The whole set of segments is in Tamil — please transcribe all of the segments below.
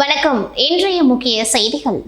வணக்கம். இன்றைய முக்கிய செய்திகள்.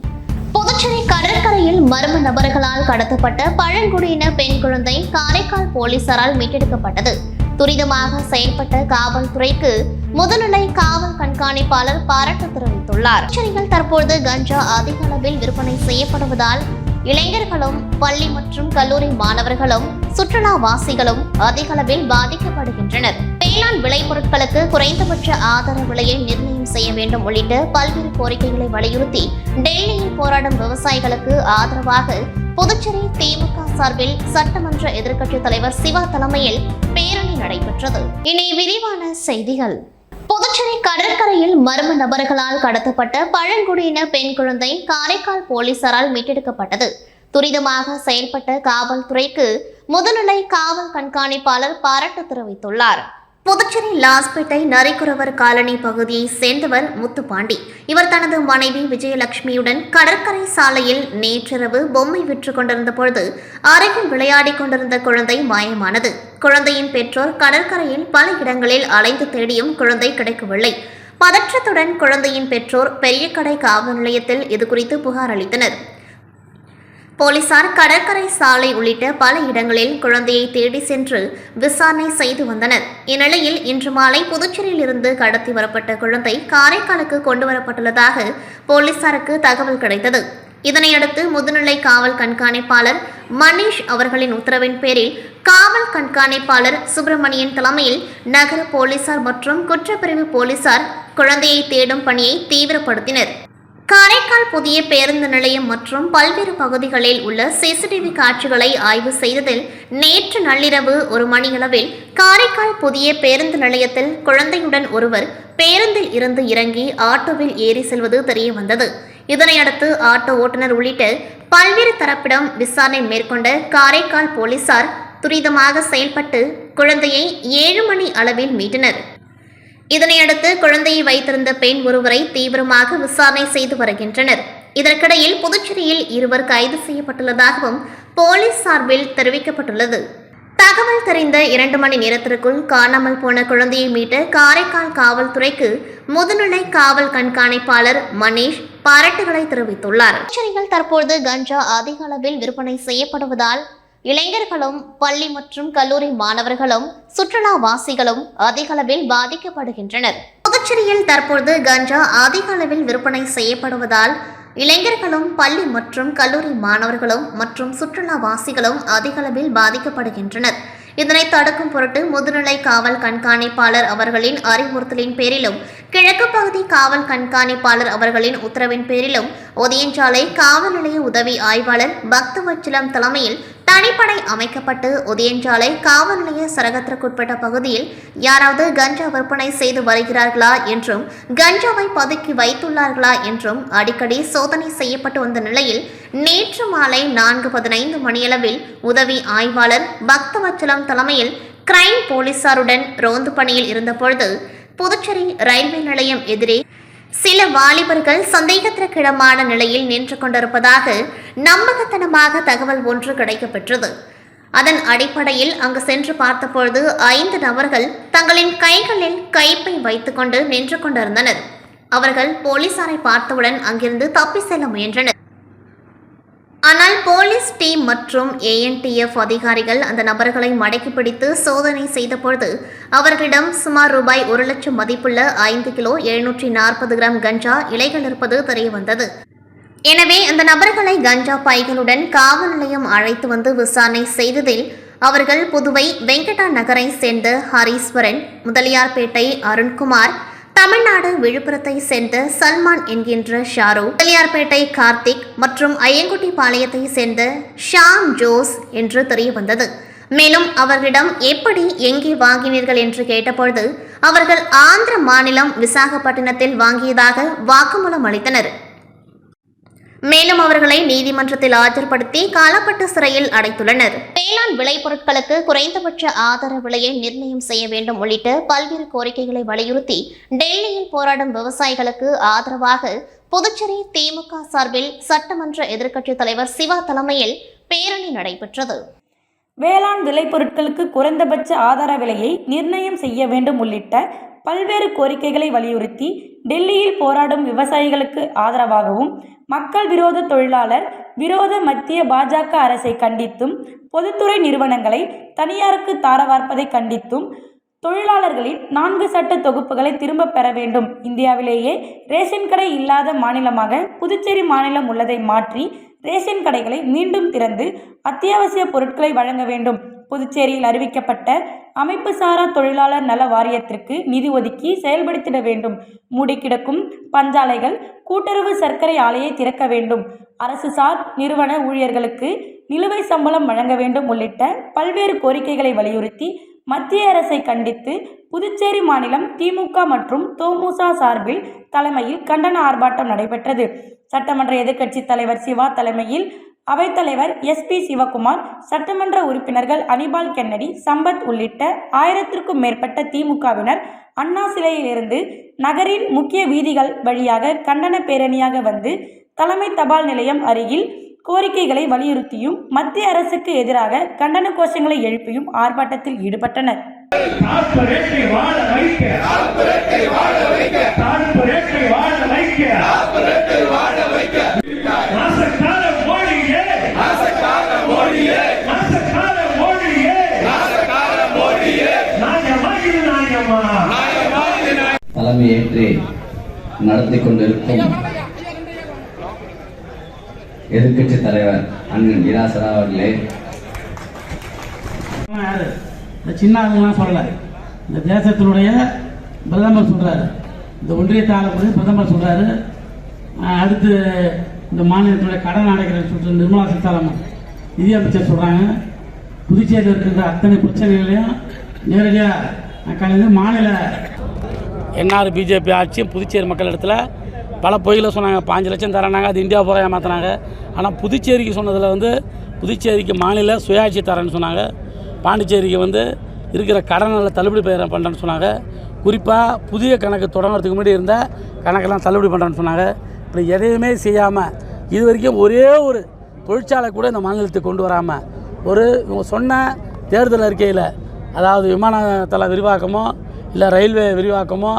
புதுச்சேரி கடற்கரையில் மர்ம நபர்களால் கடத்தப்பட்ட பழங்குடியின பெண் குழந்தை காரைக்கால் போலீசாரால் மீட்டெடுக்கப்பட்டது. துரிதமாக செயல்பட்ட காவல்துறைக்கு முதுநிலை காவல் கண்காணிப்பாளர் பாராட்டு தெரிவித்துள்ளார். புதுச்சேரியில் தற்போது கஞ்சா அதிக அளவில் விற்பனை செய்யப்படுவதால் இளைஞர்களும் பள்ளி மற்றும் கல்லூரி மாணவர்களும் சுற்றுலாவாசிகளும் அதிக அளவில் பாதிக்கப்படுகின்றனர். வேளாண் விளைபொருட்களுக்கு குறைந்தபட்ச ஆதார விலையை நிர்ணயம் செய்ய வேண்டும் உள்ளிட்ட பல்வேறு கோரிக்கைகளை வலியுறுத்தி டெல்லியில் போராடும் விவசாயிகளுக்கு ஆதரவாக புதுச்சேரி திமுக சார்பில் சட்டமன்ற எதிர்க்கட்சித் தலைவர் சிவா தலைமையில் பேரணி நடைபெற்றது. இனி விரிவான செய்திகள். புதுச்சேரி கடற்கரையில் மர்ம நபர்களால் கடத்தப்பட்ட பழங்குடியின பெண் குழந்தை காரைக்கால் போலீசாரால் மீட்டெடுக்கப்பட்டது. துரிதமாக செயல்பட்ட காவல்துறைக்கு முதுநிலை காவல் கண்காணிப்பாளர் பாராட்டு தெரிவித்துள்ளார். புதுச்சேரி லாஸ்பேட்டை நரிக்குறவர் காலனி பகுதியை சேர்ந்தவர் முத்துப்பாண்டி. இவர் தனது மனைவி விஜயலட்சுமியுடன் கடற்கரை சாலையில் நேற்றிரவு பொம்மை விற்று கொண்டிருந்த பொழுது அருகில் விளையாடிக் கொண்டிருந்த குழந்தை மாயமானது. குழந்தையின் பெற்றோர் கடற்கரையில் பல இடங்களில் அலைந்து தேடியும் குழந்தை கிடைக்கவில்லை. பதற்றத்துடன் குழந்தையின் பெற்றோர் பெரிய கடை காவல் நிலையத்தில் இதுகுறித்து புகார் அளித்தனர். போலீசார் கடற்கரை சாலை உள்ளிட்ட பல இடங்களில் குழந்தையை தேடி சென்று விசாரணை செய்து வந்தனர். இந்நிலையில் இன்று மாலை புதுச்சேரியில் இருந்து கடத்தி வரப்பட்ட குழந்தை காரைக்காலுக்கு கொண்டு வரப்பட்டுள்ளதாக போலீசாருக்கு தகவல் கிடைத்தது. இதனையடுத்து முதுநிலை காவல் கண்காணிப்பாளர் மணீஷ் அவர்களின் உத்தரவின் பேரில் காவல் கண்காணிப்பாளர் சுப்பிரமணியன் தலைமையில் நகர போலீசார் மற்றும் குற்றப்பிரிவு போலீசார் குழந்தையை தேடும் பணியை தீவிரப்படுத்தினர். காரைக்கால் புதிய பேருந்து நிலையம் மற்றும் பல்வேறு பகுதிகளில் உள்ள சிசிடிவி காட்சிகளை ஆய்வு செய்ததில் நேற்று நள்ளிரவு ஒரு மணியளவில் காரைக்கால் புதிய பேருந்து நிலையத்தில் குழந்தையுடன் ஒருவர் பேருந்தில் இருந்து இறங்கி ஆட்டோவில் ஏறி செல்வது தெரிய வந்தது இதனையடுத்து ஆட்டோ ஓட்டுநர் உள்ளிட்ட பல்வேறு தரப்பிடம் விசாரணை மேற்கொண்ட காரைக்கால் போலீசார் துரிதமாக செயல்பட்டு குழந்தையை ஏழு மணி அளவில் மீட்டனர். இதனையடுத்து குழந்தையை வைத்திருந்த பெண் ஒருவரை தீவிரமாக விசாரணை செய்து வருகின்றனர். இதற்கிடையில் புதுச்சேரியில் இருவர் கைது செய்யப்பட்டுள்ளதாகவும் போலீஸ் சார்பில் தெரிவிக்கப்பட்டுள்ளது. தகவல் தெரிந்த இரண்டு மணி நேரத்திற்குள் காணாமல் போன குழந்தையை மீட்ட காரைக்கால் காவல்துறைக்கு முதுநிலை காவல் கண்காணிப்பாளர் மணீஷ் பாராட்டுகளை தெரிவித்துள்ளார். புதுச்சேரியில் தற்போது கஞ்சா அதிக அளவில் விற்பனை செய்யப்படுவதால் இளைஞர்களும் பள்ளி மற்றும் கல்லூரி மாணவர்களும் சுற்றுலாவாசிகளும் அதிக அளவில் பாதிக்கப்படுகின்றனர். புதுச்சேரியில் தற்போது கஞ்சா அதிக அளவில் விற்பனை செய்யப்படுவதால் இளைஞர்களும் பள்ளி மற்றும் கல்லூரி மாணவர்களும் மற்றும் சுற்றுலாவாசிகளும் அதிக அளவில் பாதிக்கப்படுகின்றனர். இதனை தடுக்கும் பொருட்டு முதுநிலை காவல் கண்காணிப்பாளர் அவர்களின் அறிவுறுத்தலின் பேரிலும் கிழக்கு பகுதி காவல் கண்காணிப்பாளர் அவர்களின் உத்தரவின் பேரிலும் ஒதியஞ்சாலை காவல் நிலைய உதவி ஆய்வாளர் பக்தவச்சலம் தலைமையில் தனிப்படை அமைக்கப்பட்டு உதயஞ்சாலை காவல் நிலைய சரகத்திற்குட்பட்ட பகுதியில் யாராவது கஞ்சா விற்பனை செய்து வருகிறார்களா என்றும் கஞ்சாவை பதுக்கி வைத்துள்ளார்களா என்றும் அடிக்கடி சோதனை செய்யப்பட்டு வந்த நிலையில் நேற்று மாலை நான்கு பதினைந்து மணியளவில் உதவி ஆய்வாளர் பக்தவச்சலம் தலைமையில் கிரைம் போலீசாருடன் ரோந்து பணியில் இருந்தபொழுது புதுச்சேரி ரயில்வே நிலையம் எதிரே சில வாலிபர்கள் சந்தேகத்திற்கிடமான நிலையில் நின்று கொண்டிருப்பதாக நம்பகத்தனமாக தகவல் ஒன்று கிடைக்கப்பெற்றது. அதன் அடிப்படையில் அங்கு சென்று பார்த்தபொழுது ஐந்து நபர்கள் தங்களின் கைகளில் கைப்பை வைத்துக்கொண்டு நின்று கொண்டிருந்தனர். அவர்கள் போலீசாரை பார்த்தவுடன் அங்கிருந்து தப்பி செல்ல முயன்றனர். ஆனால் போலீஸ் டீம் மற்றும் ஏஎன்டிஎஃப் அதிகாரிகள் அந்த நபர்களை மடக்கி பிடித்து சோதனை செய்தபொழுது அவர்களிடம் சுமார் ரூபாய் ஒரு லட்சம் மதிப்புள்ள ஐந்து கிலோ எழுநூற்றி நாற்பது கிராம் கஞ்சா இலைகள் இருப்பது தெரியவந்தது. எனவே அந்த நபர்களை கஞ்சா பைகளுடன் காவல் நிலையம் அழைத்து வந்து விசாரணை செய்ததில் அவர்கள் புதுவை வெங்கடா நகரை சேர்ந்த ஹரீஸ்வரன் முதலியார்பேட்டை அருண்குமார் தமிழ்நாடு விழுப்புரத்தை சேர்ந்த சல்மான் என்கின்ற ஷாரு முதலியார்பேட்டை கார்த்திக் மற்றும் ஐயங்குட்டி பாளையத்தை சேர்ந்த ஷாம் ஜோஸ் என்று தெரிய வந்தது மேலும் அவர்களிடம் எப்படி எங்கே வாங்கினீர்கள் என்று கேட்டபொழுது அவர்கள் ஆந்திர மாநிலம் விசாகப்பட்டினத்தில் வாங்கியதாக வாக்குமூலம் அளித்தனர். மேலும் அவர்களை நீதிமன்றத்தில் ஆஜர்படுத்தி காலப்பட்டு சிறையில் அடைத்துள்ளனர். வேளாண் விளைபொருட்களுக்கு குறைந்தபட்ச ஆதார விலையை நிர்ணயம் செய்ய வேண்டும் உள்ளிட்ட பல்வேறு கோரிக்கைகளை வலியுறுத்தி டெல்லியில் போராடும் விவசாயிகளுக்கு ஆதரவாக புதுச்சேரி திமுக சார்பில் சட்டமன்ற எதிர்க்கட்சித் தலைவர் சிவா தலைமையில் பேரணி நடைபெற்றது. வேளாண் விளைபொருட்களுக்கு குறைந்தபட்ச ஆதார விலையை நிர்ணயம் செய்ய வேண்டும் உள்ளிட்ட பல்வேறு கோரிக்கைகளை வலியுறுத்தி டெல்லியில் போராடும் விவசாயிகளுக்கு ஆதரவாகவும் மக்கள் விரோத தொழிலாளர் விரோத மத்திய பாஜக அரசை கண்டித்தும் பொதுத்துறை நிறுவனங்களை தனியாருக்கு தாரவார்ப்பதை கண்டித்தும் தொழிலாளர்களின் நான்கு சட்ட தொகுப்புகளை திரும்பப் பெற வேண்டும். இந்தியாவிலேயே ரேஷன் கடை இல்லாத மாநிலமாக புதுச்சேரி மாநிலம் உள்ளதை மாற்றி ரேஷன் கடைகளை மீண்டும் திறந்து அத்தியாவசிய பொருட்களை வழங்க வேண்டும். புதுச்சேரியில் அறிவிக்கப்பட்ட அமைப்பு சாரா தொழிலாளர் நல வாரியத்திற்கு நிதி ஒதுக்கி செயல்படுத்திட வேண்டும். மூடி கிடக்கும் பஞ்சாலைகள் கூட்டுறவு சர்க்கரை ஆலையை திறக்க வேண்டும். அரசு சார் நிறுவன ஊழியர்களுக்கு நிலுவை சம்பளம் வழங்க வேண்டும் உள்ளிட்ட பல்வேறு கோரிக்கைகளை வலியுறுத்தி மத்திய அரசை கண்டித்து புதுச்சேரி மாநிலம் திமுக மற்றும் தோமுசா சார்பில் தலைமையில் கண்டன ஆர்ப்பாட்டம் நடைபெற்றது. சட்டமன்ற எதிர்க்கட்சித் தலைவர் சிவா தலைமையில் அவைத்தலைவர் எஸ்பி சிவகுமார் சட்டமன்ற உறுப்பினர்கள் அனிபால் கென்னடி சம்பத் உள்ளிட்ட ஆயிரத்திற்கும் மேற்பட்ட திமுகவினர் அண்ணா சிலையிலிருந்து நகரின் முக்கிய வீதிகள் வழியாக கண்டன பேரணியாக வந்து தலைமை தபால் நிலையம் அருகில் கோரிக்கைகளை வலியுறுத்தியும் மத்திய அரசுக்கு எதிராக கண்டன கோஷங்களை எழுப்பியும் ஆர்ப்பாட்டத்தில் ஈடுபட்டனர். வாழ வைக்க. தலைமையேற்று நடத்தி கொண்டிருக்கும் எதிர்க்கட்சி தலைவர் அண்ணன் இராசரா அவர்களே. யாரு? இந்த சின்ன ஆளுங்கெல்லாம் சொல்லல. இந்த தேசத்தினுடைய பிரதமர் சொல்றாரு. இந்த ஒன்றியத்தை ஆளக்கூடிய பிரதமர் சொல்றாரு. அடுத்து இந்த மாநிலத்தினுடைய கடன் அடைக்கிறேன்னு சொல்ற நிர்மலா சீதாராமன் நிதியமைச்சர் சொல்றாங்க. புதுச்சேரியில் இருக்கின்ற அத்தனை பிரச்சனைகளையும் நேரடியாக கலந்து மாநில என்ஆர் பிஜேபி ஆட்சி புதுச்சேரி மக்கள் இடத்துல பல பொய்களை சொன்னாங்க. பாஞ்சு லட்சம் தரேனாங்க. அது இந்தியா பூரா ஏமாத்தினாங்க. ஆனால் புதுச்சேரிக்கு சொன்னதில் வந்து புதுச்சேரிக்கு மாநில சுயாட்சி தரேன்னு சொன்னாங்க. பாண்டிச்சேரிக்கு வந்து இருக்கிற கடனில் தள்ளுபடி பண்ணுறேன்னு சொன்னாங்க. குறிப்பாக புதிய கணக்கு தொடங்குறதுக்கு முன்னாடி இருந்த கணக்கெல்லாம் தள்ளுபடி பண்ணுறேன்னு சொன்னாங்க. இப்படி எதையுமே செய்யாமல் இது வரைக்கும் ஒரே ஒரு தொழிற்சாலை கூட இந்த மாநிலத்துக்கு கொண்டு வராமல் ஒரு இவங்க சொன்ன தேர்தல் அறிக்கையில் அதாவது விமானத்தள விரிவாக்கமோ இல்லை ரயில்வே விரிவாக்கமோ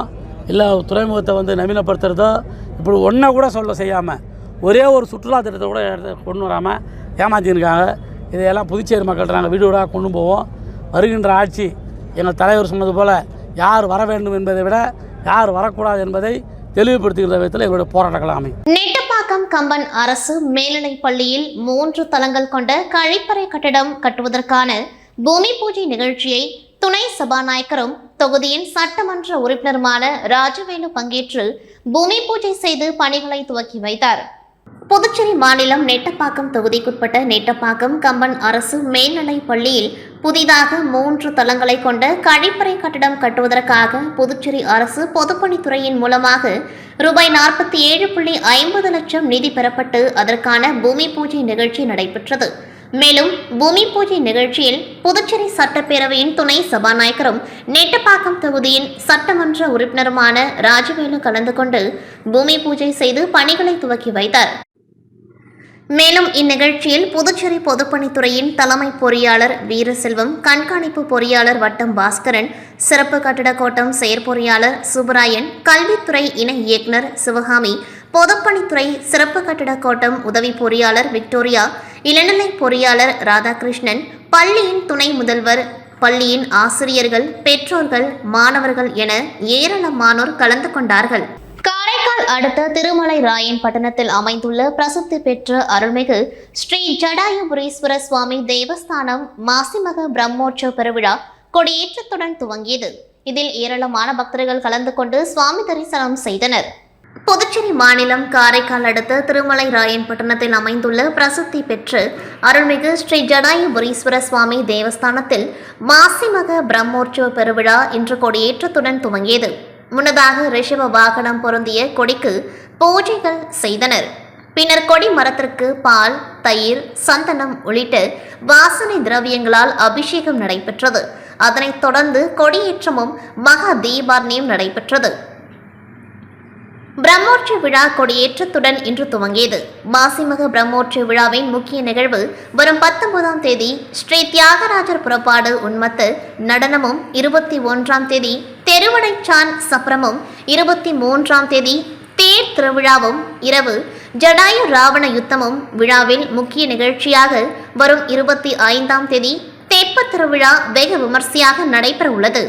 இல்லை துறைமுகத்தை வந்து நவீனப்படுத்துகிறதோ இப்படி ஒன்றை கூட சொல்ல செய்யாமல் ஒரே ஒரு சுற்றுலா திட்டத்தை கூட எடுத்து கொண்டு வராமல் ஏமாற்றிருக்காங்க இதையெல்லாம் புதுச்சேரி மக்கள்கிட்ட நாங்கள் வீடு வீடாக கொண்டு போவோம். வருகின்ற ஆட்சி எங்கள் தலைவர் சொன்னது போல் யார் வர வேண்டும் என்பதை விட யார் வரக்கூடாது என்பதை தெளிவுபடுத்துகிற விதத்தில் எங்களுடைய போராட்டங்கள் அமையும் நெட்டப்பாக்கம் கம்பன் அரசு மேல்நிலைப் பள்ளியில் மூன்று தளங்கள் கொண்ட கழிப்பறை கட்டடம் கட்டுவதற்கான பூமி பூஜை நிகழ்ச்சியை துணை சபாநாயகரும் தொகுதியின் சட்டமன்ற உறுப்பினருமான ராஜவேலு பங்கேற்று பூமி பூஜை செய்து பணிகளை துவக்கி வைத்தார். புதுச்சேரி மாநிலம் நெட்டப்பாக்கம் தொகுதிக்குட்பட்ட நெட்டப்பாக்கம் கம்பன் அரசு மேல்நிலைப் பள்ளியில் புதிதாக மூன்று தளங்களை கொண்ட கழிப்பறை கட்டடம் கட்டுவதற்காக புதுச்சேரி அரசு பொதுப்பணித்துறையின் மூலமாக ரூபாய் நாற்பத்தி ஏழு புள்ளி ஐம்பது லட்சம் நிதி பெறப்பட்டு அதற்கான பூமி பூஜை நிகழ்ச்சி நடைபெற்றது. மேலும் பூமி பூஜை நிகழ்ச்சியில் புதுச்சேரி சட்டப்பேரவையின் துணை சபாநாயகரும் நெட்டப்பாக்கம் தொகுதியின் சட்டமன்ற உறுப்பினருமான ராஜவேலு கலந்து கொண்டு பூமி பூஜை செய்து பணிகளை துவக்கி வைத்தார். மேலும் இந்நிகழ்ச்சியில் புதுச்சேரி பொதுப்பணித்துறையின் தலைமை பொறியாளர் வீரசெல்வம் கண்காணிப்பு பொறியாளர் வட்டம் பாஸ்கரன் சிறப்பு கட்டிட கோட்டம் செயற்பொறியாளர் சுப்பராயன் கல்வித்துறை இணை இயக்குனர் சிவகாமி பொதுப்பணித்துறை சிறப்பு கட்டிட கோட்டம் உதவி பொறியாளர் விக்டோரியா இளநிலை பொறியாளர் ராதாகிருஷ்ணன் பள்ளியின் துணை முதல்வர் பள்ளியின் ஆசிரியர்கள் பெற்றோர்கள் மாணவர்கள் என ஏராளமானோர் கலந்து கொண்டார்கள். காரைக்கால் அடுத்த திருமலை ராயன் பட்டணத்தில் அமைந்துள்ள பிரசித்தி பெற்ற அருள்மிகு ஸ்ரீ ஜடாயுபுரீஸ்வர சுவாமி தேவஸ்தானம் மாசிமக பிரம்மோற்சவ பெருவிழா கொடியேற்றத்துடன் துவங்கியது. இதில் ஏராளமான பக்தர்கள் கலந்து கொண்டு சுவாமி தரிசனம் செய்தனர். புதுச்சேரி மாநிலம் காரைக்கால் அடுத்த திருமலை ராயன் பட்டணத்தில் அமைந்துள்ள பிரசித்தி பெற்று அருள்மிகு ஸ்ரீ ஜடாயுபுரீஸ்வர சுவாமி தேவஸ்தானத்தில் மாசிமக பிரம்மோற்சவ பெருவிழா இன்று கொடியேற்றத்துடன் துவங்கியது. முன்னதாக ரிஷப வாகனம் பொருந்திய கொடிக்கு பூஜைகள் செய்தனர். பின்னர் கொடி மரத்திற்கு பால் தயிர் சந்தனம் உள்ளிட்ட வாசனை திரவியங்களால் அபிஷேகம் நடைபெற்றது. அதனைத் தொடர்ந்து கொடியேற்றமும் மகா தீபாரணியும் நடைபெற்றது. பிரம்மோற்ச விழா கொடியேற்றத்துடன் இன்று துவங்கியது. மாசிமக பிரம்மோற்ச விழாவின் முக்கிய நிகழ்வு வரும் பத்தொன்பதாம் தேதி ஸ்ரீ தியாகராஜர் புறப்பாடு உண்மத்து நடனமும் இருபத்தி ஒன்றாம் தேதி தெருவடைச்சான் சப்ரமும் இருபத்தி மூன்றாம் தேதி தேர் திருவிழாவும் இரவு ஜடாயு ராவண யுத்தமும் விழாவில் முக்கிய நிகழ்ச்சியாக வரும் இருபத்தி ஐந்தாம் தேதி தெப்பத் திருவிழா வெகு விமர்சையாக நடைபெற உள்ளது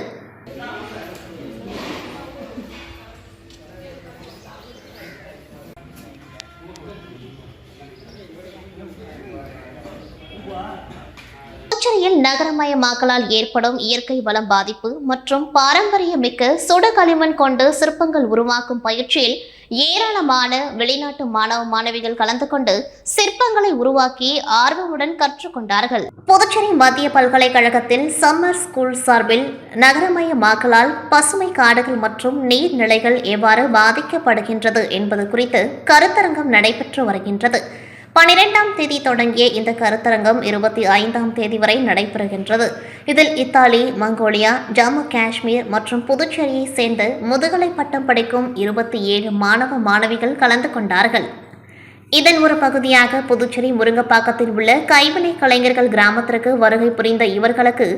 நகரமயமாக்கலால் ஏற்படும் இயற்கை வளம் பாதிப்பு மற்றும் பாரம்பரியமிக்க சுடு களிமண் கொண்டு சிற்பங்கள் உருவாக்கும் பயிற்சியில் ஏராளமான வெளிநாட்டு மாணவ மாணவிகள் கலந்து கொண்டு சிற்பங்களை உருவாக்கி ஆர்வமுடன் கற்றுக்கொண்டார்கள் புதுச்சேரி மத்திய பல்கலைக்கழகத்தில் சம்மர் ஸ்கூல் சார்பில் நகரமயமாக்கலால் பசுமை காடுகள் மற்றும் நீர்நிலைகள் எவ்வாறு பாதிக்கப்படுகின்றது என்பது குறித்து கருத்தரங்கம் நடைபெற்று வருகின்றது. பனிரெண்டாம் தேதி தொடங்கிய இந்த கருத்தரங்கம் இருபத்தி ஐந்தாம் தேதி வரை நடைபெறுகின்றது. இதில் இத்தாலி மங்கோலியா ஜம்மு காஷ்மீர் மற்றும் புதுச்சேரியை சேர்ந்த முதுகலை பட்டம் படிக்கும் இருபத்தி ஏழு மாணவ மாணவிகள் கலந்து கொண்டார்கள். இதன் ஒரு பகுதியாக புதுச்சேரி முருங்கப்பாக்கத்தில் உள்ள கைவினை கலைஞர்கள் கிராமத்திற்கு வருகை புரிந்த இவர்களுக்கு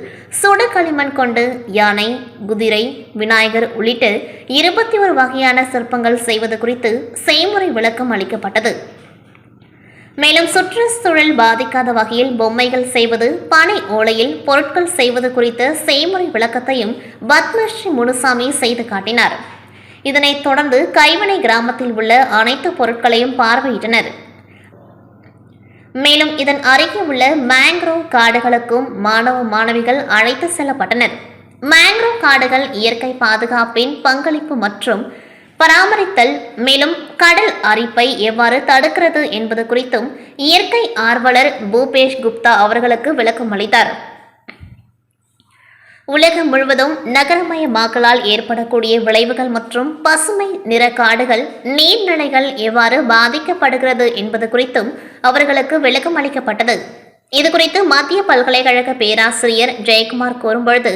சுடு களிமண் கொண்டு யானை குதிரை விநாயகர் உள்ளிட்ட இருபத்தி ஒரு வகையான சிற்பங்கள் செய்வது குறித்து செய்முறை விளக்கம் அளிக்கப்பட்டது. மேலும் சுற்றுச்சூழல் பாதிக்காத வகையில் பொம்மைகள் செய்வது பனை ஓலையில் பொருட்கள் செய்வது குறித்த செய்முறை விளக்கத்தையும் பத்மஸ்ரீ முனுசாமி செய்து காட்டினார். இதனைத் தொடர்ந்து கைவினை கிராமத்தில் உள்ள அனைத்து பொருட்களையும் பார்வையிட்டனர். மேலும் இதன் அருகே உள்ள மேங்க்ரோவ் காடுகளுக்கும் மாணவ மாணவிகள் அழைத்து செல்லப்பட்டனர். மேங்க்ரோவ் காடுகள் இயற்கை பாதுகாப்பின் பங்களிப்பு மற்றும் பராமரித்தல் மேலும் கடல் அரிப்பை எவ்வாறு தடுக்கிறது என்பது குறித்தும் இயற்கை ஆர்வலர் பூபேஷ் குப்தா அவர்களுக்கு விளக்கம் அளித்தார். உலகம் முழுவதும் நகரமயமாக்கலால் ஏற்படக்கூடிய விளைவுகள் மற்றும் பசுமை நிற காடுகள் நீர்நிலைகள் எவ்வாறு பாதிக்கப்படுகிறது என்பது குறித்தும் அவர்களுக்கு விளக்கம் அளிக்கப்பட்டது. இதுகுறித்து மத்திய பல்கலைக்கழக பேராசிரியர் ஜெயக்குமார் கூறும்பொழுது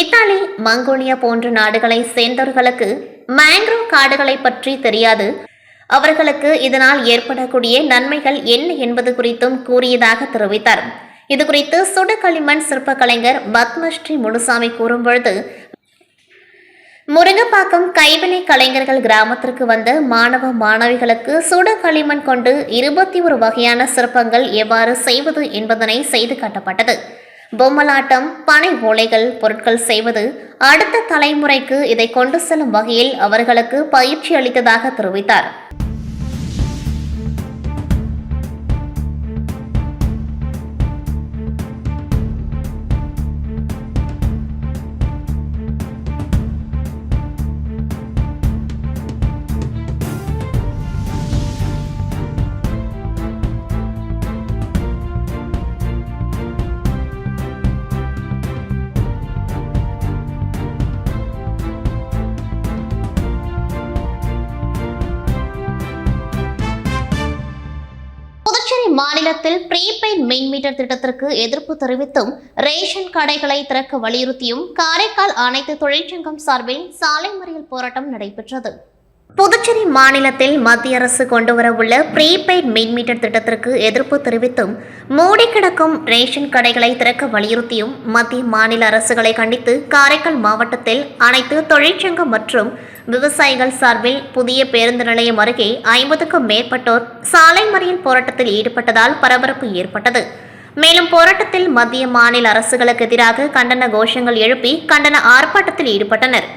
இத்தாலி மங்கோலியா போன்ற நாடுகளை சேர்ந்தவர்களுக்கு மேங்க்ரோவ் காடுகளை பற்றி தெரியாது. அவர்களுக்கு இதனால் ஏற்படக்கூடிய நன்மைகள் என்ன என்பது குறித்தும் கூறியதாக தெரிவித்தார். இது குறித்து சுடுகளிமண் சிற்ப கலைஞர் பத்மஸ்ரீ முனுசாமி கூறும்பொழுது முருங்கப்பாக்கம் கைவினை கலைஞர்கள் கிராமத்திற்கு வந்த மாணவ மாணவிகளுக்கு சுட களிமண் கொண்டு இருபத்தி ஒரு வகையான சிற்பங்கள் எவ்வாறு செய்வது என்பதனை செய்து காட்டப்பட்டது. பொம்மலாட்டம் பனை ஓலைகள் பொருட்கள் செய்வது அடுத்த தலைமுறைக்கு இதை கொண்டு செல்லும் வகையில் அவர்களுக்கு பயிற்சி அளித்ததாக தெரிவித்தார். மாநிலத்தில் ப்ரீபெய்ட் மின் மீட்டர் திட்டத்திற்கு எதிர்ப்பு தெரிவித்தும் ரேஷன் கடைகளை திறக்க வலியுறுத்தியும் காரைக்கால் அனைத்து தொழிற்சங்கம் சார்பில் சாலை மறியல் போராட்டம் நடைபெற்றது. புதுச்சேரி மாநிலத்தில் மத்திய அரசு கொண்டுவரவுள்ள ப்ரீபெய்ட் மின் மீட்டர் திட்டத்திற்கு எதிர்ப்பு தெரிவித்தும் மூடி கிடக்கும் ரேஷன் கடைகளை திறக்க வலியுறுத்தியும் மத்திய மாநில அரசுகளை கண்டித்து காரைக்கால் மாவட்டத்தில் அனைத்து தொழிற்சங்கம் மற்றும் விவசாயிகள் சார்பில் புதிய பேருந்து நிலையம் அருகே ஐம்பதுக்கும் மேற்பட்டோர் சாலை மறியல் போராட்டத்தில் ஈடுபட்டதால் பரபரப்பு ஏற்பட்டது. மேலும் போராட்டத்தில் மத்திய மாநில அரசுகளுக்கு எதிராக கண்டன கோஷங்கள் எழுப்பி கண்டன ஆர்ப்பாட்டத்தில் ஈடுபட்டனர்.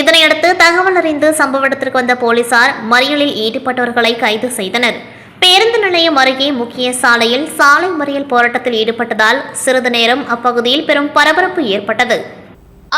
இதனையடுத்து தகவல் அறிந்து சம்பவ இடத்திற்கு வந்த போலீசார் மறியலில் ஈடுபட்டவர்களை கைது செய்தனர். பேருந்து நிலையம் அருகே முக்கிய சாலையில் சாலை மறியல் போராட்டத்தில் ஈடுபட்டதால் சிறிது நேரம் அப்பகுதியில் பெரும் பரபரப்பு ஏற்பட்டது.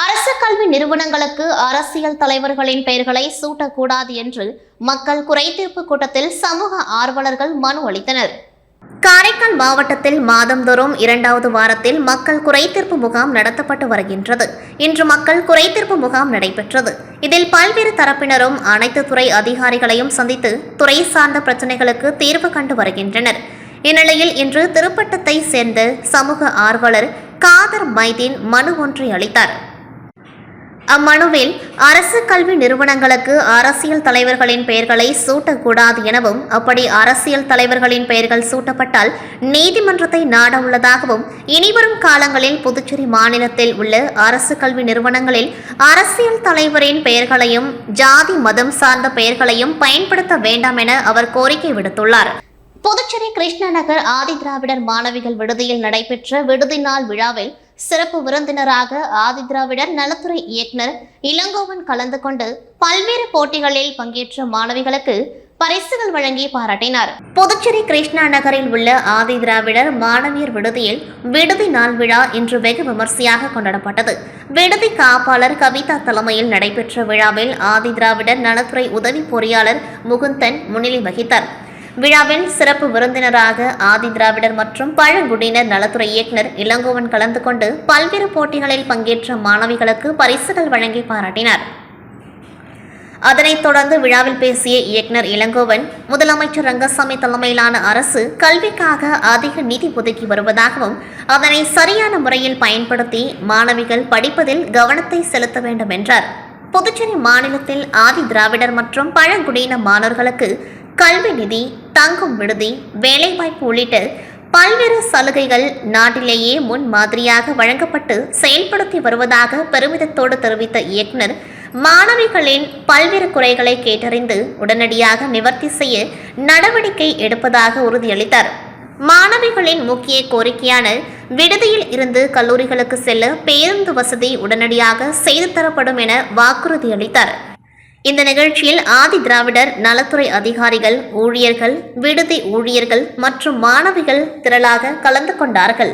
அரசு கல்வி நிறுவனங்களுக்கு அரசியல் தலைவர்களின் பெயர்களை சூட்டக்கூடாது என்று மக்கள் குறைதீர்ப்பு கூட்டத்தில் சமூக ஆர்வலர்கள் மனு அளித்தனர். காரைக்கால் மாவட்டத்தில் மாதந்தோறும் இரண்டாவது வாரத்தில் மக்கள் குறைதீர்ப்பு முகாம் நடத்தப்பட்டு வருகின்றது. இன்று மக்கள் குறைதீர்ப்பு முகாம் நடைபெற்றது. இதில் பல்வேறு தரப்பினரும் அனைத்து துறை அதிகாரிகளையும் சந்தித்து துறை சார்ந்த பிரச்சினைகளுக்கு தீர்வு கண்டு வருகின்றனர். இந்நிலையில் இன்று திருப்பட்டத்தை சேர்ந்த சமூக ஆர்வலர் காதர் மைதீன் மனு ஒன்றை அளித்தார். அம்மனுவில் அரசு கல்வி நிறுவனங்களுக்கு அரசியல் தலைவர்களின் பெயர்களை சூட்டக்கூடாது எனவும் அப்படி அரசியல் தலைவர்களின் பெயர்கள் சூட்டப்பட்டால் நீதிமன்றத்தை நாட உள்ளதாகவும் இனிவரும் காலங்களில் புதுச்சேரி மாநிலத்தில் உள்ள அரசு கல்வி நிறுவனங்களில் அரசியல் தலைவரின் பெயர்களையும் ஜாதி மதம் சார்ந்த பெயர்களையும் பயன்படுத்த வேண்டாம் என அவர் கோரிக்கை விடுத்துள்ளார். புதுச்சேரி கிருஷ்ணநகர் ஆதி திராவிடர் மாணவிகள் விடுதியில் நடைபெற்ற விடுதி நாள் விழாவில் சிறப்பு விருந்தினராக ஆதிதிராவிடர் நலத்துறை இயக்குனர் இளங்கோவன் கலந்து கொண்டு பல்வேறு போட்டிகளில் பங்கேற்ற மாணவிகளுக்கு பரிசுகள் வழங்கி பாராட்டினார். புதுச்சேரி கிருஷ்ணா நகரில் உள்ள ஆதிதிராவிடர் மாணவியர் விடுதியில் விடுதி நாள் விழா இன்று வெகு விமர்சையாக கொண்டாடப்பட்டது. விடுதி காப்பாளர் கவிதா தலைமையில் நடைபெற்ற விழாவில் ஆதிதிராவிடர் நலத்துறை உதவி பொறியாளர் முகுந்தன் முன்னிலை வகித்தார். விழாவில் சிறப்பு விருந்தினராக ஆதி திராவிடர் மற்றும் பழங்குடியினர் நலத்துறை இயக்குனர் இளங்கோவன் கலந்து கொண்டு பல்வேறு போட்டிகளில் பங்கேற்ற மாணவிகளுக்கு பரிசுகள் வழங்கி பாராட்டினார். அதனைத் தொடர்ந்து விழாவில் பேசிய இயக்குனர் இளங்கோவன் முதலமைச்சர் ரங்கசாமி தலைமையிலான அரசு கல்விக்காக அதிக நிதி ஒதுக்கி வருவதாகவும் அதனை சரியான முறையில் பயன்படுத்தி மாணவிகள் படிப்பதில் கவனத்தை செலுத்த வேண்டும் என்றார். புதுச்சேரி மாநிலத்தில் ஆதி திராவிடர் மற்றும் பழங்குடியின மாணவர்களுக்கு கல்வி நிதி தங்கும் விடுதி வேலைவாய்ப்பு உள்ளிட்ட பல்வேறு சலுகைகள் நாட்டிலேயே முன் மாதிரியாக வழங்கப்பட்டு செயல்படுத்தி வருவதாக பெருமிதத்தோடு தெரிவித்த இயக்குனர் மாணவிகளின் பல்வேறு குறைகளை கேட்டறிந்து உடனடியாக நிவர்த்தி செய்ய நடவடிக்கை எடுப்பதாக உறுதியளித்தார். மாணவிகளின் முக்கிய கோரிக்கையான விடுதியில் இருந்து கல்லூரிகளுக்கு செல்ல பேருந்து வசதி உடனடியாக செய்து தரப்படும் என வாக்குறுதியளித்தார். இந்த நிகழ்ச்சியில் ஆதி திராவிடர் நலத்துறை அதிகாரிகள் ஊழியர்கள் விடுதி ஊழியர்கள் மற்றும் மாணவிகள் திரளாக கலந்து கொண்டார்கள்.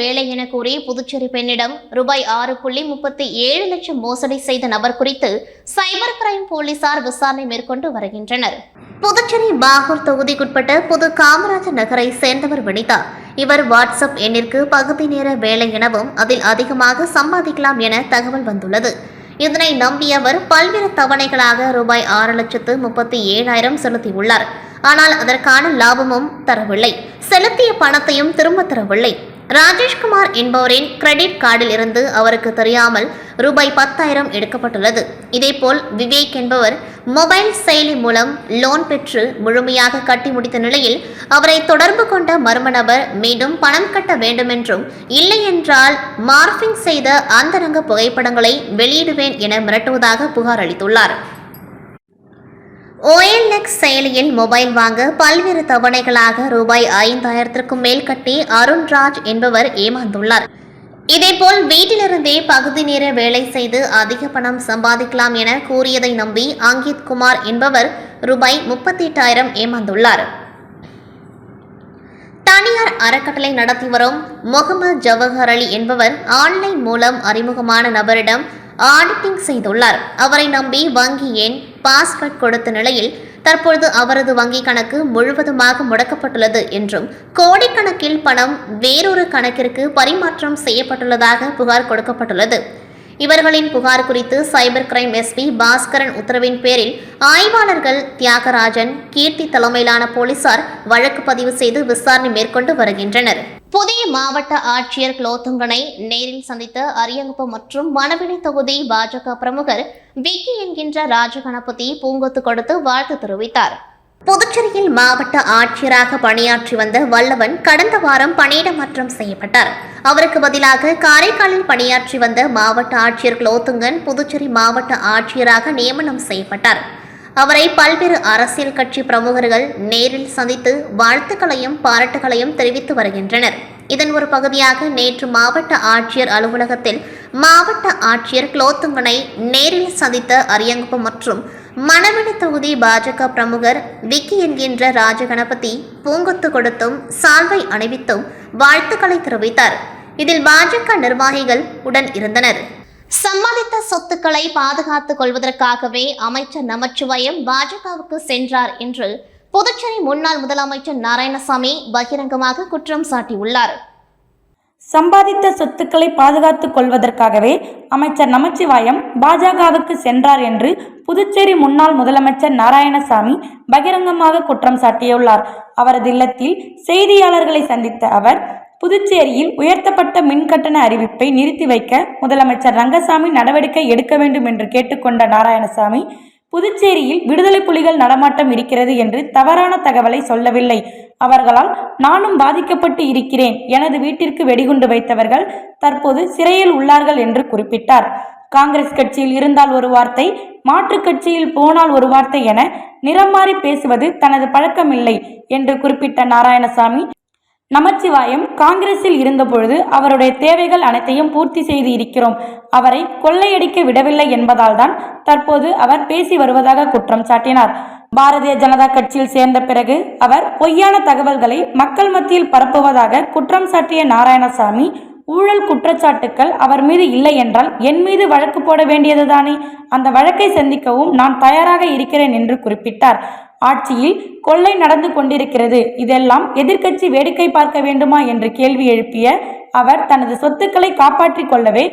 வேலை என கூறி புதுச்சேரி பெண்ணிடம் ரூபாய் ஆறு புள்ளி முப்பத்தி ஏழு லட்சம் மோசடி செய்த நபர் குறித்து சைபர் கிரைம் போலீசார் விசாரணை மேற்கொண்டு வருகின்றனர். புதுச்சேரி பாகூர் தொகுதிக்குட்பட்ட புது காமராஜர் நகரை சேர்ந்தவர் வனிதா. இவர் வாட்ஸ்அப் எண்ணிற்கு பகுதி நேர வேலை எனவும் அதில் அதிகமாக சம்பாதிக்கலாம் என தகவல் வந்துள்ளது. இதனை நம்பியவர் பல்வேறு தவணைகளாக ரூபாய் ஆறு லட்சத்து முப்பத்தி ஏழாயிரம் செலுத்தியுள்ளார். ஆனால் அதற்கான லாபமும் தரவில்லை. செலுத்திய பணத்தையும் திரும்ப தரவில்லை. ராஜேஷ்குமார் என்பவரின் கிரெடிட் கார்டில் இருந்து அவருக்கு தெரியாமல் ரூபாய் பத்தாயிரம் எடுக்கப்பட்டுள்ளது. இதேபோல் விவேக் என்பவர் மொபைல் செயலி மூலம் லோன் பெற்று முழுமையாக கட்டி முடித்த நிலையில் அவரை தொடர்பு கொண்ட மர்ம நபர் மீண்டும் பணம் கட்ட வேண்டுமென்றும் இல்லை என்றால் மார்பிங் செய்த அந்தரங்க புகைப்படங்களை வெளியிடுவேன் என மிரட்டுவதாக புகார் அளித்துள்ளார். ஓஎல்எக்ஸ் செயலியில் மொபைல் வாங்க பல்வேறு தவணைகளாக ரூபாய் ஐந்தாயிரத்திற்கும் மேல் கட்டி அருண்ராஜ் என்பவர் ஏமாந்துள்ளார். இதேபோல் வீட்டிலிருந்தே பகுதி நேர வேலை செய்து அதிக பணம் சம்பாதிக்கலாம் என கூறியதை நம்பி அங்கித் குமார் என்பவர் ரூபாய் முப்பத்தி எட்டாயிரம் ஏமாந்துள்ளார். தனியார் அறக்கட்டளை நடத்தி வரும் முகமது ஜவஹர் அலி என்பவர் ஆன்லைன் மூலம் அறிமுகமான நபரிடம் ஆடிட்டிங் செய்துள்ளார். அவரை நம்பி வங்கி எண் பாஸ்வேர்ட் கொடுத்த நிலையில் தற்பொழுது அவரது வங்கி கணக்கு முழுவதுமாக முடக்கப்பட்டுள்ளது என்றும் கோடிக்கணக்கில் பணம் வேறொரு கணக்கிற்கு பரிமாற்றம் செய்யப்பட்டுள்ளதாக புகார் கொடுக்கப்பட்டுள்ளது. இவர்களின் புகார் குறித்து சைபர் கிரைம் எஸ்பி பாஸ்கரன் உத்தரவின் பேரில் ஆய்வாளர்கள் தியாகராஜன் கீர்த்தி தலைமையிலான போலீசார் வழக்கு பதிவு செய்து விசாரணை மேற்கொண்டு வருகின்றனர். புதிய மாவட்ட ஆட்சியர் குலோத்துங்கனை நேரில் சந்தித்த அரியங்குப்பம் மற்றும் மணவெளி தொகுதி பாஜக பிரமுகர் விக்கி என்கின்ற ராஜகணபதி பூங்கொத்து கொடுத்து வாழ்த்து தெரிவித்தார். புதுச்சேரியில் மாவட்ட ஆட்சியராக பணியாற்றி வந்த வல்லவன் கடந்த வாரம் பணியிட மாற்றம் செய்யப்பட்டார். அவருக்கு பதிலாக காரைக்காலில் பணியாற்றி வந்த மாவட்ட ஆட்சியர் குலோத்துங்கன் புதுச்சேரி மாவட்ட ஆட்சியராக நியமனம் செய்யப்பட்டார். அவரை பல்வேறு அரசியல் கட்சி பிரமுகர்கள் நேரில் சந்தித்து வாழ்த்துக்களையும் பாராட்டுகளையும் தெரிவித்து வருகின்றனர். இதன் ஒரு பகுதியாக நேற்று மாவட்ட ஆட்சியர் அலுவலகத்தில் மாவட்ட ஆட்சியர் குலோத்துங்கனை நேரில் சந்தித்த அரியங்குப்பு மற்றும் மணவெளி தொகுதி பாஜக பிரமுகர் விக்கி என்கின்ற ராஜகணபதி பூங்கொத்து கொடுத்தும் சால்வை அணிவித்தும் வாழ்த்துக்களை தெரிவித்தார். இதில் பாஜக நிர்வாகிகள் உடன் இருந்தனர். சம்பாதித்த சொத்துக்களை பாதுகாத்துக் கொள்வதற்காகவே அமைச்சர் நமச்சிவயம் பாஜகவுக்கு சென்றார் என்று புதுச்சேரி முன்னாள் முதலமைச்சர் நாராயணசாமி பகிரங்கமாக குற்றம் சாட்டியுள்ளார். சம்பாதித்த சொத்துக்களை பாதுகாத்துக் கொள்வதற்காகவே அமைச்சர் நமச்சிவாயம் பாஜகவுக்கு சென்றார் என்று புதுச்சேரி முன்னாள் முதலமைச்சர் நாராயணசாமி பகிரங்கமாக குற்றம் சாட்டியுள்ளார். அவரது இல்லத்தில் செய்தியாளர்களை சந்தித்த அவர் புதுச்சேரியில் உயர்த்தப்பட்ட மின்கட்டண அறிவிப்பை நிறுத்தி வைக்க முதலமைச்சர் ரங்கசாமி நடவடிக்கை எடுக்க வேண்டும் என்று கேட்டுக்கொண்ட நாராயணசாமி புதுச்சேரியில் விடுதலை புலிகள் நடமாட்டம் இருக்கிறது என்று தவறான தகவலை சொல்லவில்லை. அவர்களால் நானும் பாதிக்கப்பட்டு இருக்கிறேன் எனது வீட்டிற்கு வெடிகுண்டு வைத்தவர்கள் தற்போது சிறையில் உள்ளார்கள் என்று குறிப்பிட்டார். காங்கிரஸ் கட்சியில் இருந்தால் ஒரு வார்த்தை மாற்றுக் கட்சியில் போனால் ஒரு வார்த்தை என நிறம் மாறி பேசுவது தனது பழக்கமில்லை என்று குறிப்பிட்ட நாராயணசாமி நமச்சிவாயம் காங்கிரஸில் இருந்தபொழுது அவருடைய தேவைகள் அனைத்தையும் பூர்த்தி செய்து இருக்கிறோம். அவரை கொள்ளையடிக்க விடவில்லை என்பதால் தான் தற்போது அவர் பேசி வருவதாக குற்றம் சாட்டினார். பாரதிய ஜனதா கட்சியில் சேர்ந்த பிறகு அவர் பொய்யான தகவல்களை மக்கள் மத்தியில் பரப்புவதாக குற்றம் சாட்டிய நாராயணசாமி ஊழல் குற்றச்சாட்டுக்கள் அவர் மீது இல்லை என்றால் என் மீது வழக்கு போட வேண்டியதுதானே? அந்த வழக்கை சந்திக்கவும் நான் தயாராக இருக்கிறேன் என்று குறிப்பிட்டார். ஆட்சியில் கொள்ளை நடந்து கொண்டிருக்கிறது. இதெல்லாம் எதிர்க்கட்சி வேடிக்கை பார்க்க வேண்டுமா? என்று கேள்வி எழுப்பிய அவர் தனது சொத்துக்களை காப்பாற்றிக் கொள்ளவே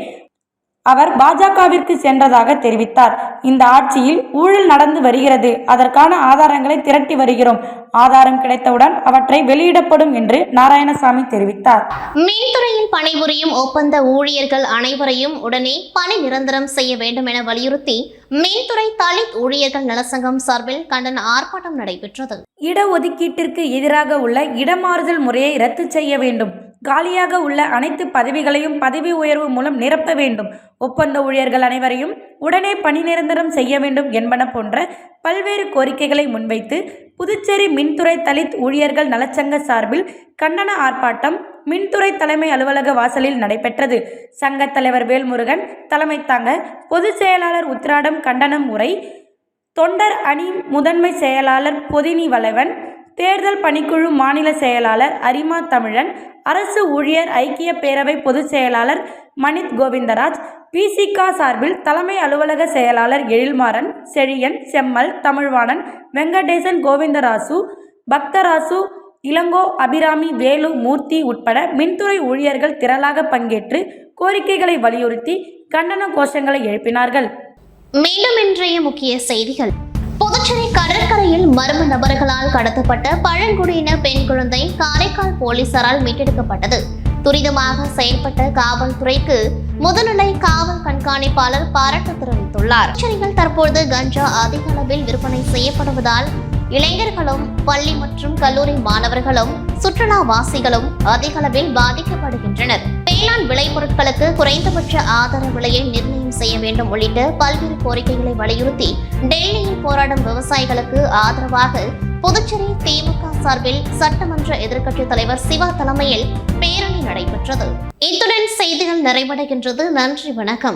அவர் பாஜகவிற்கு சென்றதாக தெரிவித்தார். இந்த ஆட்சியில் ஊழல் நடந்து வருகிறது. அதற்கான ஆதாரங்களை திரட்டி வருகிறோம். ஆதாரம் கிடைத்தவுடன் அவற்றை வெளியிடப்படும் என்று நாராயணசாமி தெரிவித்தார். மின்துறையில் பணிபுரியும் ஒப்பந்த ஊழியர்கள் அனைவரையும் உடனே பணி நிரந்தரம் செய்ய வேண்டும் என வலியுறுத்தி மின்துறை தலித் ஊழியர்கள் நலசங்கம் சார்பில் கண்டன ஆர்ப்பாட்டம் நடைபெற்றது. இடஒதுக்கீட்டிற்கு எதிராக உள்ள இடமாறுதல் முறையை ரத்து செய்ய வேண்டும். காலியாக உள்ள அனைத்து பதவிகளையும் பதவி உயர்வு மூலம் நிரப்ப வேண்டும். ஒப்பந்த ஊழியர்கள் அனைவரையும் உடனே பணி நிரந்தரம் செய்ய வேண்டும் என்பன போன்ற பல்வேறு கோரிக்கைகளை முன்வைத்து புதுச்சேரி மின்துறை தலித் ஊழியர்கள் நலச்சங்க சார்பில் கண்டன ஆர்ப்பாட்டம் மின்துறை தலைமை அலுவலக வாசலில் நடைபெற்றது. சங்க தலைவர் வேல்முருகன் தலைமை தாங்க பொதுச் செயலாளர் உத்ராடம் கண்டனம் உரை தொண்டர் அணி முதன்மை செயலாளர் பொதினி வளவன் தேர்தல் பணிக்குழு மாநில செயலாளர் அரிமா தமிழன் அரசு ஊழியர் ஐக்கிய பேரவை பொதுச் செயலாளர் மணித் கோவிந்தராஜ் பிசிகா சார்பில் தலைமை அலுவலக செயலாளர் எழில்மாறன் செழியன் செம்மல் தமிழ்வாணன் வெங்கடேசன் கோவிந்தராசு பக்தராசு இளங்கோ அபிராமி வேலு மூர்த்தி உட்பட மின்துறை ஊழியர்கள் திரளாக பங்கேற்று கோரிக்கைகளை வலியுறுத்தி கண்டன கோஷங்களை எழுப்பினார்கள். மேலும் இன்றைய முக்கிய செய்திகள். புதுச்சேரி கடற்கரையில் மர்ம நபர்களால் கடத்தப்பட்ட பழங்குடியின பெண் குழந்தை காரைக்கால் போலீசாரால் மீட்டெடுக்கப்பட்டது. துரிதமாக செயல்பட்ட காவல்துறைக்கு முதுநிலை காவல் கண்காணிப்பாளர் பாராட்டு தெரிவித்துள்ளார். புதுச்சேரியில் தற்பொழுது கஞ்சா அதிக அளவில் விற்பனை செய்யப்படுவதால் இளைஞர்களும் பள்ளி மற்றும் கல்லூரி மாணவர்களும் சுற்றுலாவாசிகளும் அதிக அளவில் பாதிக்கப்படுகின்றனர். வேளாண் விளைபொருட்களுக்கு குறைந்தபட்ச ஆதார விலையை நிர்ணயம் செய்ய வேண்டும் உள்ளிட்ட பல்வேறு கோரிக்கைகளை வலியுறுத்தி டெல்லியில் போராடும் விவசாயிகளுக்கு ஆதரவாக புதுச்சேரி திமுக சார்பில் சட்டமன்ற எதிர்க்கட்சித் தலைவர் சிவா தலைமையில் பேரணி நடைபெற்றது. இத்துடன் செய்திகள் நிறைவடைகின்றது. நன்றி வணக்கம்.